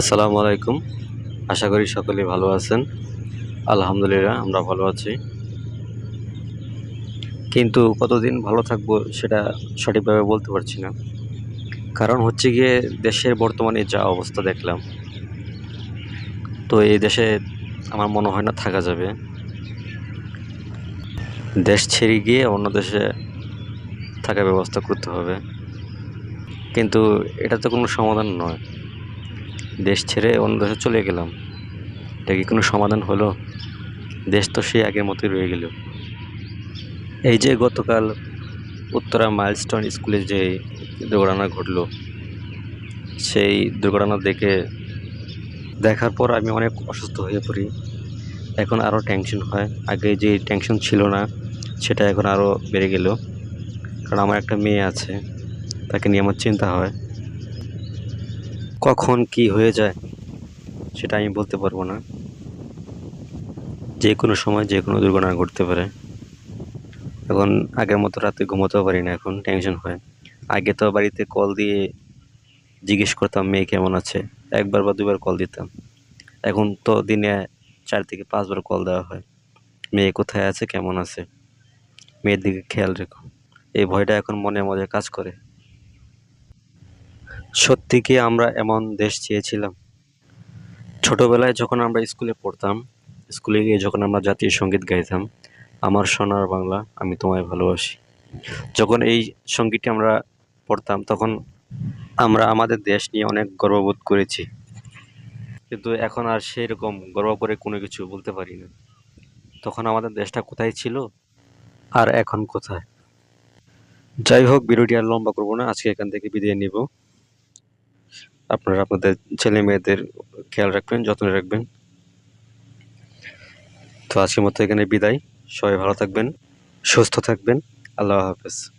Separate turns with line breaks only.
আসসালামু আলাইকুম। আশা করি সকলে ভালো আছেন। আলহামদুলিল্লাহ, আমরা ভালো আছি। কিন্তু কতদিন ভালো থাকব সেটা সঠিকভাবে বলতে পারছি না। কারণ হচ্ছে গিয়ে দেশের বর্তমানে যা অবস্থা দেখলাম, তো এই দেশে আমার মনে হয় না থাকা যাবে। দেশ ছেড়ে গিয়ে অন্য দেশে থাকার ব্যবস্থা করতে হবে। কিন্তু এটা তো কোনো সমাধান নয়। দেশ ছেড়ে অন্য দেশে চলে গেলাম। এটা কি কোনো সমাধান হলো? দেশ তো সেই আগের মতোই রয়ে গেল। এই যে গতকাল উত্তরা মাইলস্টোন স্কুলে যে দুর্ঘটনা ঘটলো, সেই দুর্ঘটনা দেখে দেখার পর আমি অনেক অসুস্থ হয়ে পড়ি। এখন আরও টেনশন হয়। আগে যে টেনশন ছিল না, সেটা এখন আরও বেড়ে গেল। কারণ আমার একটা মেয়ে আছে, তাকে নিয়ে আমার চিন্তা হয়। কখন কি হয়ে যায়, সেটা আমি বলতে পারব না। যে কোনো সময় যে কোনো দুর্ঘটনা ঘটতে পারে। এখন আগের মতো রাতে ঘুমোতেও পারি না এখন টেনশন হয়। আগে তো বাড়িতে কল দিয়ে জিজ্ঞেস করতাম, মেয়ে কেমন আছে? একবার বা দুবার কল দিতাম। এখন তো দিনে চার থেকে পাঁচবার কল দেওয়া হয়। মেয়ে কোথায় আছে? কেমন আছে? মেয়ের দিকে খেয়াল রেখো। এই ভয়টা এখন মনে মনে কাজ করে। সত্যি কি আমরা এমন দেশ চেয়েছিলাম? ছোটবেলায় যখন আমরা স্কুলে পড়তাম, স্কুলে গিয়ে যখন আমরা জাতীয় সংগীত গাইতাম, আমার সোনার বাংলা আমি তোমায় ভালোবাসি। যখন এই সঙ্গীতটি আমরা পড়তাম, তখন আমরা আমাদের দেশ নিয়ে অনেক গর্ববোধ করেছি। কিন্তু এখন আর সেই রকম গর্ব করে কোনো কিছু বলতে পারি না। তখন আমাদের দেশটা কোথায় ছিল আর এখন কোথায়? যাই হোক, ভিডিওটি আর লম্বা করব না। আজকে এখান থেকে বিদায় নিব। আপনারা আপনাদের ছেলে মেয়েদের খেয়াল রাখবেন, যত্ন রাখবেন। তো আজকের মতো এখানে বিদায়। সবাই ভালো থাকবেন, সুস্থ থাকবেন। আল্লাহ হাফেজ।